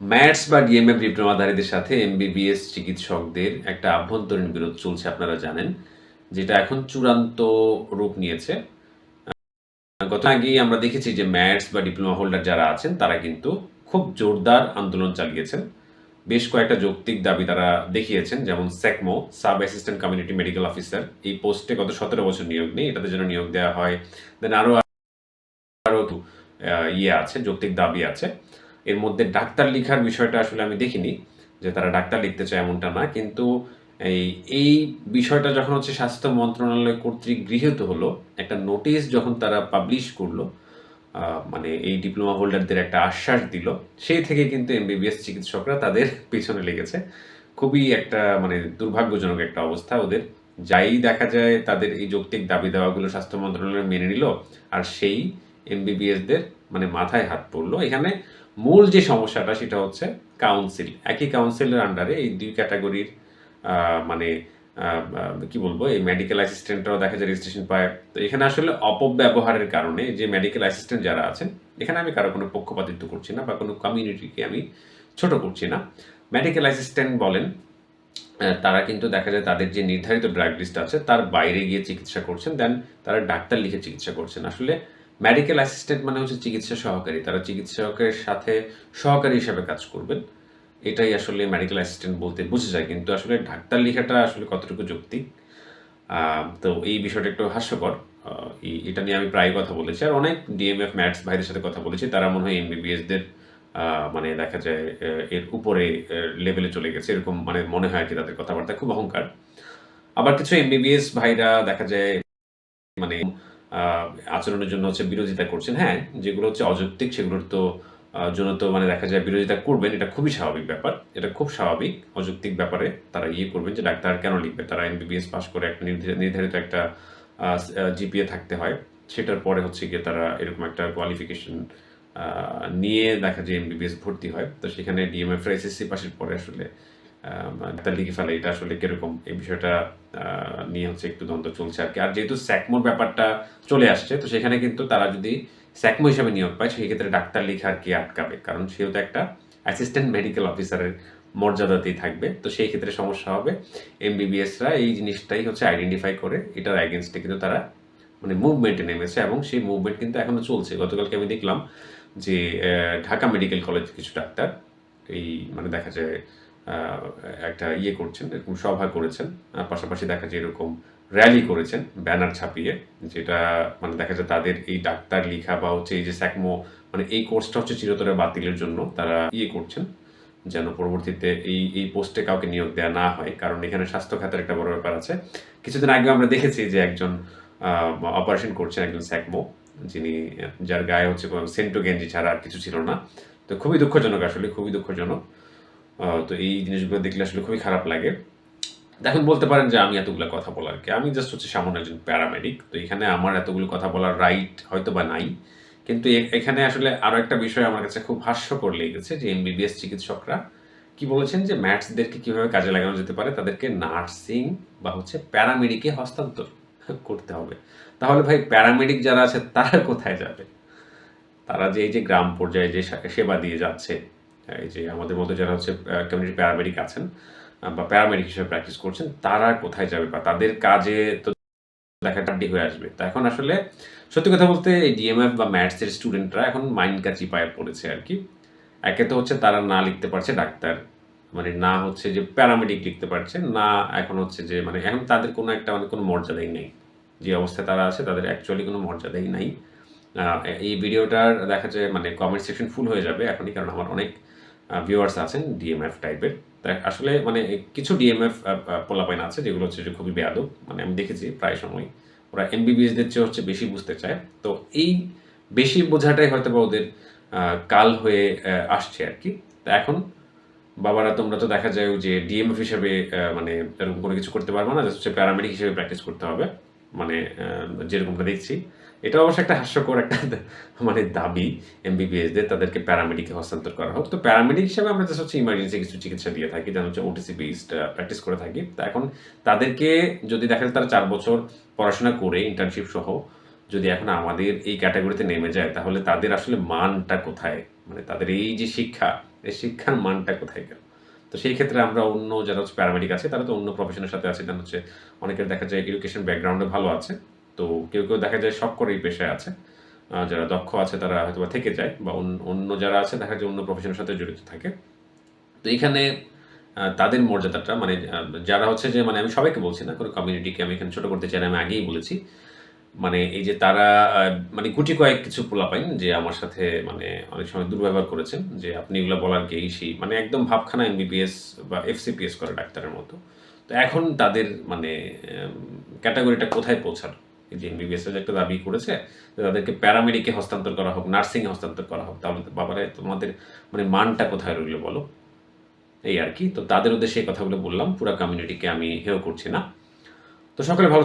Mats বা DMF ডিপ্লোমাধারীদের সাথে MBBS চিকিৎসকদের একটা আভ্যন্তরীণ বিরোধ চলছে, আপনারা জানেন, যেটা এখন চূড়ান্ত রূপ নিয়েছে। গত আগেই আমরা দেখেছি যে ম্যাটস বা ডিপ্লোমা হোল্ডার যারা আছেন, তারা কিন্তু খুব জোরদার আন্দোলন চালিয়েছেন। বেশ কয়েকটা যৌক্তিক দাবি তারা দেখিয়েছেন, যেমন SACMO, sub assistant community medical officer, এই পোস্টে গত সতেরো বছর নিয়োগ নেই, এটাতে যেন নিয়োগ দেওয়া হয়। দেন আরও আরও ইয়ে আছে, যৌক্তিক দাবি আছে। এর মধ্যে ডাক্তার লেখার বিষয়টা আসলে আমি দেখিনি, যে তারা ডাক্তার লিখতে চায় এমনটা না, কিন্তু এই এই বিষয়টা যখন হচ্ছে স্বাস্থ্য মন্ত্রণালয় কর্তৃক গৃহীত হলো, একটা নোটিশ যখন তারা পাবলিশ করল মানে এই ডিপ্লোমা হোল্ডারদের একটা আশ্বাস দিল, সেই থেকে কিন্তু এমবিবিএস চিকিৎসকরা তাদের পিছনে লেগেছে। খুবই একটা মানে দুর্ভাগ্যজনক একটা অবস্থা ওদের। যাই দেখা যায় তাদের এই যৌক্তিক দাবি দেওয়াগুলো স্বাস্থ্য মন্ত্রণালয় মেনে নিল, আর সেই এমবিবিএসদের মানে মাথায় হাত পড়ল। এখানে মূল যে সমস্যাটা সেটা হচ্ছে কাউন্সিল একই কাউন্সিলের আন্ডারে এই দুই ক্যাটাগরির মানে কি বলব, এই মেডিকেল অ্যাসিস্ট্যান্টরাও দেখা যায় রেজিস্ট্রেশন পায়। তো এখানে আসলে অপব্যবহারের কারণে যে মেডিকেল অ্যাসিস্ট্যান্ট যারা আছেন, এখানে আমি কারও কোনো পক্ষপাতিত্ব করছি না বা কোনো কমিউনিটিকে আমি ছোট করছি না। মেডিকেল অ্যাসিস্ট্যান্ট বলেন তারা কিন্তু দেখা যায় তাদের যে নির্ধারিত ড্রাগ লিস্ট আছে, তার বাইরে গিয়ে চিকিৎসা করছেন দেন তারা ডাক্তার লিখে চিকিৎসা করছেন। আসলে মেডিকেল অ্যাসিস্ট্যান্ট মানে হচ্ছে চিকিৎসা সহকারী। তারা চিকিৎসকের সাথে সহকারী হিসাবে কাজ করবেন। এটাই আসলে মেডিকেল অ্যাসিস্ট্যান্ট বলতে বোঝা যায়, কিন্তু আসলে ডাক্তার লেখাটা আসলে কতটুকু যুক্তি তো এই বিষয়টা একটু হাস্যকর। এটা নিয়ে আমি প্রায় কথা বলেছি। আর অনেক ডিএমএফ ম্যাটস ভাইদের সাথে কথা বলেছি। তারা মনে হয় এমবিবিএসদের মানে দেখা যায় এর উপরে লেভেলে চলে গেছে। এরকম মানে মনে হয় কি তাদের কথাবার্তা। খুব অহংকার। আবার কিছু এমবিবিএস ভাইরা দেখা যায় মানে আচরণের জন্য হচ্ছে বিরোধিতা করছেন। হ্যাঁ যেগুলো হচ্ছে অযৌক্তিক, সেগুলোর তো জন্য তো মানে দেখা যায় বিরোধিতা করবেন, এটা খুবই স্বাভাবিক ব্যাপার। এটা খুব স্বাভাবিক, অযৌক্তিক ব্যাপারে তারা ইয়ে করবেন যে ডাক্তার কেন লিখবে? তারা এমবিবিএস পাস করে একটা নির্ধারিত- একটা জিপিএ থাকতে হয়। সেটার পরে হচ্ছে গিয়ে তারা এরকম একটা কোয়ালিফিকেশন নিয়ে দেখা যায় এমবিবিএস ভর্তি হয়। তো সেখানে ডিএমএফ এসএসসি পাশের পরে আসলে আহ, ডাক্তার লিখে ফেলে এটা আসলে কীরকম? এই বিষয়টা নিয়ে হচ্ছে একটু দ্বন্দ্ব চলছে আর কি। আর যেহেতু স্যাকমোর ব্যাপারটা চলে আসছে তো সেখানে কিন্তু তারা যদি স্যাকমো হিসাবে নিয়োগ পায় সেই ক্ষেত্রে ডাক্তার লেখা আর কি আটকাবে। কারণ সেও তো একটা অ্যাসিস্ট্যান্ট মেডিকেল অফিসারের মর্যাদাতেই থাকবে তো সেই ক্ষেত্রে সমস্যা হবে। এমবিবিএসরা এই জিনিসটাই হচ্ছে আইডেন্টিফাই করে এটার অ্যাগেনস্টে কিন্তু তারা মানে মুভমেন্টে নেমেছে এবং সেই মুভমেন্ট কিন্তু এখনও চলছে। গতকালকে আমি দেখলাম যে ঢাকা মেডিকেল কলেজ কিছু ডাক্তার এই মানে দেখা যায় একটা ইয়ে করছেন, এরকম সভা করেছেন। পাশাপাশি দেখা যায় এরকম র্যালি করেছেন ব্যানার ছাপিয়ে, যেটা মানে দেখা যায় তাদের এই ডাক্তার লেখা বা হচ্ছে এই যে স্যাকমো মানে এই কোর্সটা হচ্ছে চিরতরে বাতিলের জন্য তারা ইয়ে করছেন, যেন পরবর্তীতে এই এই পোস্টে কাউকে নিয়োগ দেওয়া না হয়। কারণ এখানে স্বাস্থ্য খাতের একটা বড় ব্যাপার আছে। কিছুদিন আগে আমরা দেখেছি যে একজন অপারেশন করছেন একজন স্যাকমো, যিনি, যার গায়ে হচ্ছে সেন্টো গেঞ্জি ছাড়া আর কিছু ছিল না। তো খুবই দুঃখজনক আসলে, খুবই দুঃখজনক। তো এই জিনিসগুলো দেখলে আসলে খুবই খারাপ লাগে। এখন বলতে পারেন যে আমি এতগুলো কথা বলার কি? আমি জাস্ট হচ্ছে সামান্য একজন প্যারামেডিক তো এখানে আমার এতগুলো কথা বলার রাইট হয়তো বা নাই। কিন্তু এখানে আসলে আরও একটা বিষয় আমার কাছে খুব হাস্যকর লেগেছে যে এমবিবিএস চিকিৎসকরা কি বলেছেন যে ম্যাথসদেরকে কীভাবে কাজে লাগানো যেতে পারে, তাদেরকে নার্সিং বা হচ্ছে প্যারামেডিকে হস্তান্তর করতে হবে। তাহলে ভাই প্যারামেডিক যারা আছে, তারা কোথায় যাবে? তারা যে এই যে গ্রাম পর্যায়ে যে সেবা দিয়ে যাচ্ছে এই যে আমাদের মধ্যে যারা হচ্ছে কমিউনিটি প্যারামেডিক আছেন বা প্যারামেডিক হিসেবে প্র্যাকটিস করছেন, তারা কোথায় যাবে বা তাদের কাজে তো দেখা হয়ে আসবে। তা এখন আসলে সত্যি কথা বলতে এই ডিএমএফ বা ম্যাথসের স্টুডেন্টরা এখন মাইন্ড কাচি পায়ে পড়েছে আর কি। একে তো হচ্ছে তারা না লিখতে পারছে ডাক্তার। মানে না হচ্ছে যে প্যারামেডিক লিখতে পারছে, না এখন হচ্ছে যে মানে এখন তাদের কোনো একটা মানে কোনো মর্যাদাই নেই। যে অবস্থায় তারা আছে, তাদের অ্যাকচুয়ালি কোনো মর্যাদাই নাই। এই ভিডিওটার দেখা যায় মানে কমেন্ট সেকশন ফুল হয়ে যাবে এখনই, কারণ আমার অনেক ভিউয়ার্স আছেন ডিএমএফ টাইপের তাই আসলে মানে কিছু ডিএমএফ পোলাপাইন আছে, যেগুলো হচ্ছে যে খুবই বেয়াদব। মানে আমি দেখেছি প্রায় সময় ওরা এমবিবিএসদের চেয়ে হচ্ছে বেশি বুঝতে চায়। তো এই বেশি বোঝাটাই হয়তো বা ওদের কাল হয়ে আসছে আর কি। তা এখন, বাবারা, তোমরা তো দেখা যায় যে ডিএমএফ হিসেবে মানে এরকম কোনো কিছু করতে পারব না হচ্ছে প্যারামেডিক হিসেবে প্র্যাকটিস করতে হবে। মানে যেরকমটা দেখছি, এটা অবশ্য একটা হাস্যকর একটা মানে দাবি এমবিবিএসদের তাদেরকে প্যারামেডিকে হস্তান্তর করা হোক। তো প্যারামেডিক হিসেবে আমরা জাস্ট হচ্ছে ইমার্জেন্সি কিছু চিকিৎসা দিয়ে থাকি যেন হচ্ছে ওটিসি বেসড প্র্যাকটিস করে থাকি। তা এখন তাদেরকে যদি দেখা যায় তারা চার বছর পড়াশোনা করে ইন্টার্নশিপ সহ, যদি এখন আমাদের এই ক্যাটাগরিতে নেমে যায়, তাহলে তাদের আসলে মানটা কোথায়? মানে তাদের এই যে শিক্ষা, এই শিক্ষার মানটা কোথায় গেল? তো সেই ক্ষেত্রে আমরা অন্য যারা হচ্ছে প্যারামেডিক আছে, তারা তো অন্য প্রফেশনের সাথে আছে। যেন হচ্ছে অনেকের দেখা যায় এডুকেশন ব্যাকগ্রাউন্ডে ভালো আছে। তো কেউ কেউ দেখা যায় সব করে এই পেশায় আছে। যারা দক্ষ আছে, তারা হয়তো থেকে যায় বা অন্য যারা আছে, দেখা যায় অন্য প্রফেশনের সাথে জড়িত থাকে। তো এখানে তাদের মর্যাদাটা মানে যারা হচ্ছে যে মানে আমি সবাইকে বলছি না, কোনো কমিউনিটিকে আমি এখানে ছোটো করতে চাই আমি আগেই বলেছি। মানে এই যে তারা মানে গুটি কয়েক কিছু পোলাপাইন যে আমার সাথে মানে অনেক সময় দুর্ব্যবহার করেছেন, যে আপনি এগুলো বলার কে সেই মানে একদম ভাবখানা এমবিবিএস বা এফসিপিএস করে ডাক্তারের মতো। তো এখন তাদের মানে ক্যাটাগরিটা কোথায় পৌঁছালো? এই যে এমবিবিএস একটা দাবি করেছে, যে তাদেরকে প্যারামেডিকে হস্তান্তর করা হোক নার্সিং হস্তান্তর করা হোক, তাহলে তো বাবারে, তোমাদের মানে মানটা কোথায় রইল বলো? এই আর কি, তো তাদের উদ্দেশ্যে এই কথাগুলো বললাম, পুরো কমিউনিটিকে আমি হেও করছি না। তো সকলে ভালো